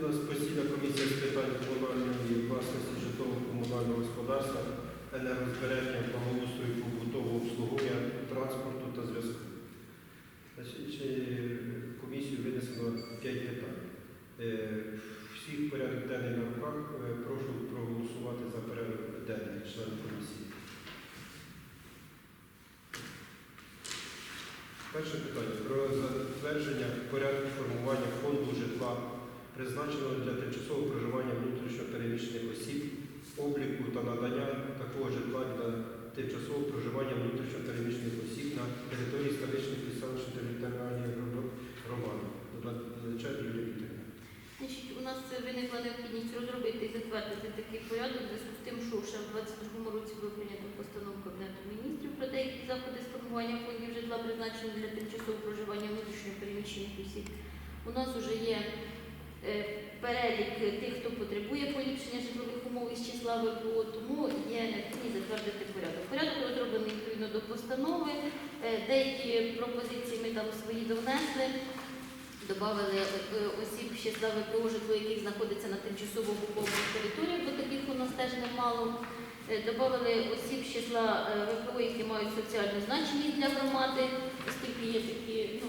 у нас комісія з питань комунальної власності житлово-комунального господарства, енергозбереження, благоустрою, побутового обслуговування, транспорту та зв'язку. Комісію винесено 5 питань. Е, Всіх порядок денний на руках. Е, Прошу проголосувати за порядок денний член комісії. Перше питання про затвердження порядку формування фонду житла, призначеного для тимчасового проживання внутрішньо переміщених осіб, обліку та надання такого житла для тимчасового проживання внутрішньо переміщених осіб на території столичних і селищних територіальних громад-. Значить, у нас виникла необхідність розробити і затвердити такий порядок зв'язку з тим, що ще в 22 році було прийнято постанову Кабінету міністрів про деякі заходи з формування фондів житла, призначених для тимчасового проживання внутрішньо переміщених осіб. У нас вже є перелік тих, хто потребує поліпшення житлових умов із числа ВПО, тому є необхідність затвердити порядок. Порядок розроблений відповідно до постанови. Е, Деякі пропозиції ми там свої довнесли. Добавили е, осіб з числа ВПО, житло яких знаходиться на тимчасово окупованих територіях, бо таких у нас теж немало. Е, Добавили осіб з числа ВПО, які мають соціальну значимість для громади, оскільки є такі ну,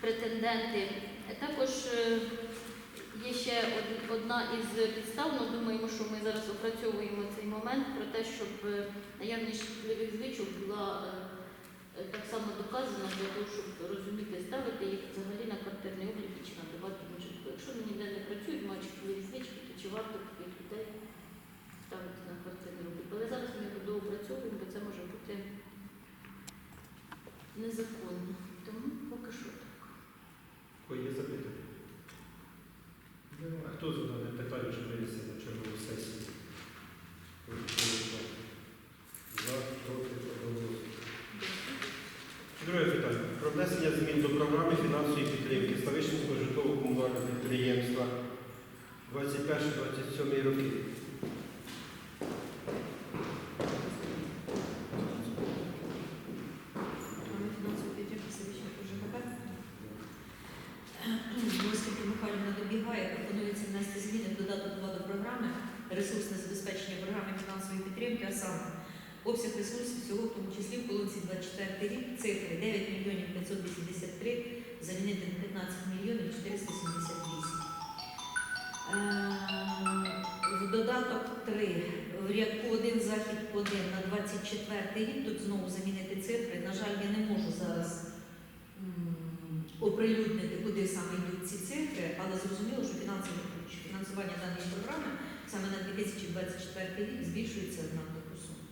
претенденти. Також е, є ще одна із підстав, ну, думаємо, що ми зараз опрацьовуємо цей момент про те, щоб е, наявність житлових звичок була е, так само доказана для того, щоб розуміти, ставити їх взагалі на квартирний облік чи надавати їм житло. Якщо вони ніде не працюють, мають житлові звички, то чи варто таких людей ставити на квартирний облік? Але зараз ми його доопрацьовуємо, бо це може бути незаконно. Тому поки що так. Кої є запитання? А хто за дане питання, що винесе на чергову сесію? Прошу голосувати. За, проти, одноголосно. Друге питання. Про внесення змін до програми фінансової підтримки Ставищенського житлово-комунального підприємства 21-27 роки. Оскільки Михайлівна добігає, пропонується внести зміни додаток 2 до програми ресурсне забезпечення програми фінансової підтримки, а саме обсяг ресурсів всього, в тому числі в колонці 24 рік, цифри 9 мільйонів 583, замінити на 15 мільйонів 478. Е, В додаток 3, в рядку 1 захід 1 на 24 рік, тут знову замінити цифри. На жаль, я не можу зараз оприлюднити, куди саме йдуть ці цифри, але зрозуміло, що фінансування даної програми саме на 2024 рік збільшується суму.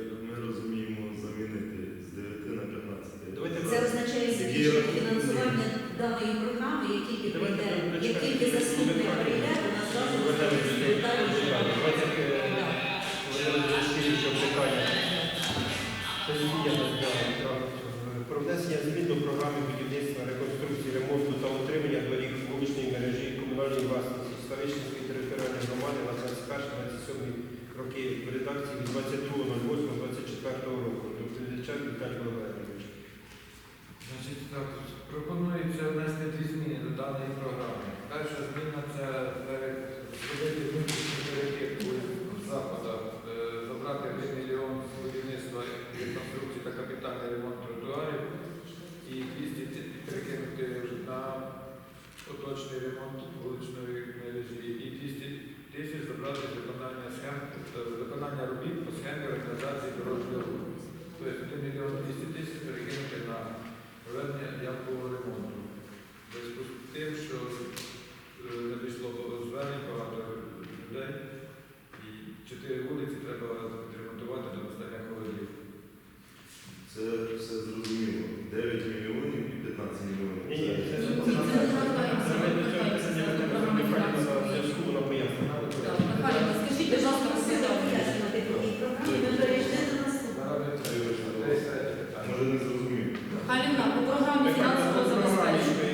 Як ми розуміємо замінити з 9 на 15? Давайте Це означає збільшення фінансування даної програми, як тільки прийде, як тільки заступник прийде, у нас зразу Давайте буде ми деталі вже. Давайте, е, Так. Слідчого питання. Це є про внесення змін до програми будівництва, реконструкції, ремонту та утримання доріг вуличної мережі комунальної власності Ставищенської територіальної громади на 21-27 роки в редакції від 22.08.24 року. Тобто Іллічак Віталій Валерійович. Значить, так, пропонується внести дві зміни до даної програми. Перша зміна це пере- зробити внутрішню перекидку в заходах, е, забрати 1 мільйон з будівництва і реконструкції та капітальний ремонт тротуарів і 200 ті- перекинути на поточний ремонт вуличної мережі і 200 тисяч забрати виконання схем е, виконання робіт по схемі організації дорожнього руху. Тобто 1 мільйон 200 тисяч перекинути на проведення ямкового ремонту. В зв'язку з тим, що е, надійшло звернень багато людей, і чотири вулиці треба відремонтувати до настання холодів. Це все зрозуміло. 9 мільйонів і 15 мільйонів. Ні, ні, це Ні, це ні, це не це програма. це ми до цього це не Це це програма не Михайлівна на фінансової. зв'язку, вона пояснила. Михайло, скажіть, будь ласка, просила пояснювати по тій програмі, ми перейшли до наступного. Наразі це десь третє питання. Може не зрозумів. Галіна, по програмі фінансового забезпечення.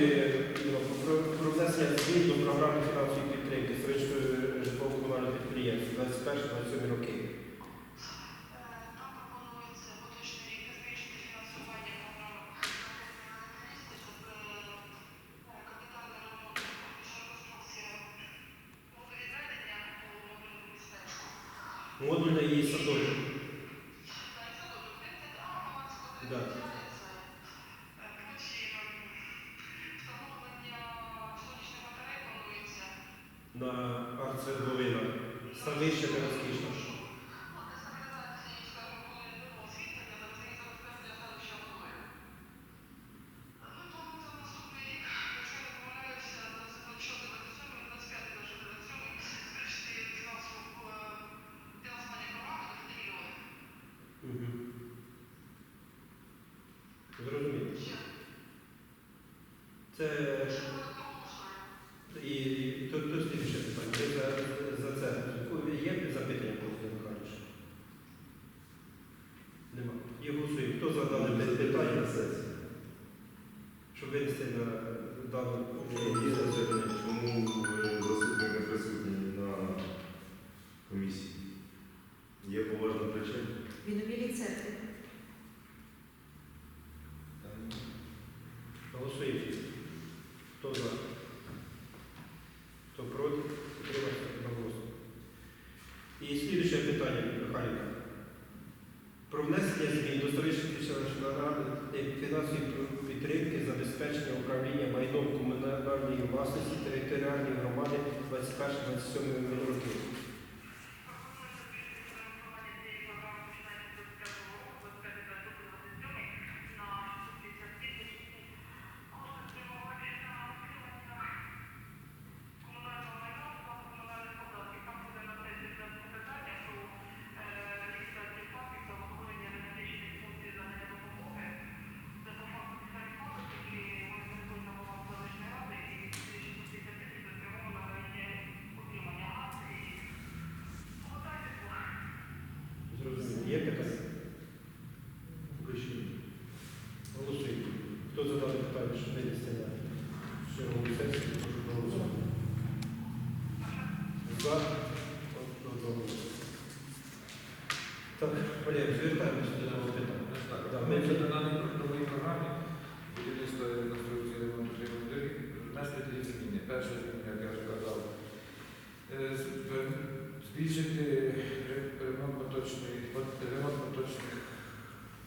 Про внесення змін до програми фінансової підтримки Стричної житлово-комунального підприємства 21-27 роки. Там пропонується поточний рік збільшити фінансування програми щоб капітальний ремонт Модульна і садочок. Та й садочок 30 а громадського Да. На арт-свердловина. Ставище не розкішно. Ну, для стабілізації, скажімо, вуличного освітлення та взагалі забезпечення селища водою. Ну, тому це наступний рік, якщо я не помиляюся, 26-27, 25-27, збільшити фінансову е, фінансування програми до 5 мільйонів. Угу. Зрозуміло. Це і, і то, то слідче питання. Ви за, за це є запитання по Михайлович? Нема. Є голосуємо. Хто за дане питання на сесії? Щоб винести на дану Є запитання, чому е, заступник не присутній на комісії? Є поважна причина? Він у білій церкві. Голосуємо. Хто за? Хто проти? Утримався одноголосно. І слідуюче питання, Михайлівна. Про внесення змін до Старищенської селищної ради фінансової підтримки забезпечення управління майном комунальної власності територіальної громади 21-27 років. За. Одноголосно. Так, Валерій, звертаємося до цього питання. Так, Да, ми вже на новій програмі будівництва реконструкції ремонту ремонту доріг внести дві зміни. Перша зміна, як я вже казав, е, е, збільшити ре- ремонт поточний, ремонт поточних,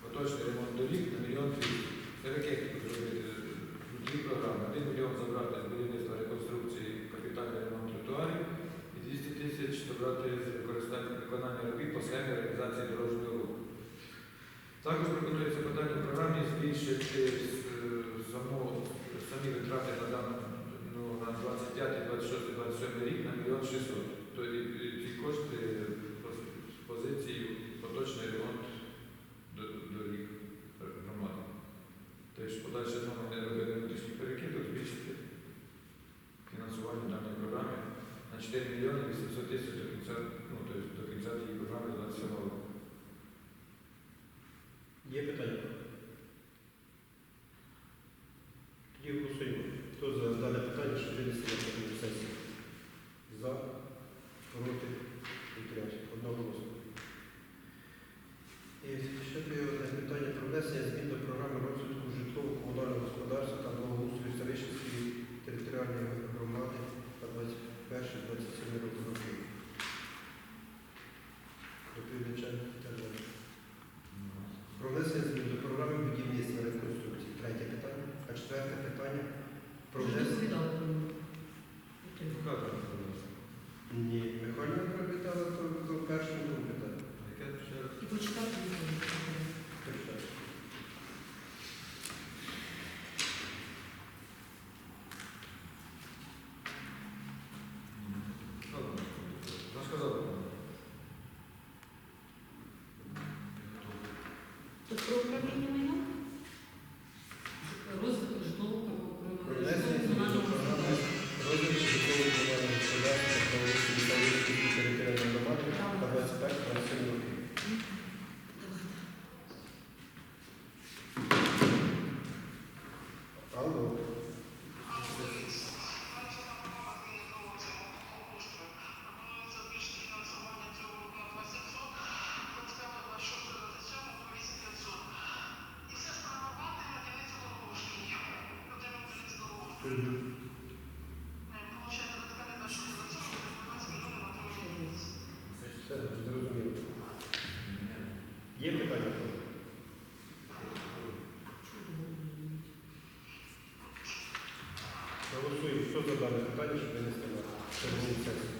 поточний ремонт доріг на мільйон двісті. Перекидку зробити дві програми. Один мільйон забрати з будівництва реконструкції капітальний ремонт тротуарів і 200 тисяч забрати з використання виконання робіт по схемі реалізації дорожнього руху. Також пропонується в даній програмі збільшити е, саму, самі витрати на дану ну, на 25, 26, 27 рік на мільйон 600. Тобто і- і ці кошти з позиції поточний ремонт до- доріг громади. Теж подальше знову не робити внутрішніх перекидок, збільшити фінансування даної програми на 4 мільйони 800 тисяч до кінця, четверте питання. Про внесення. Ну, Ні, пропитали пропитала, то першому питання. І почитати Тут про управління Є питання? Голосуємо. Хто за дане питання, щоб не сказати?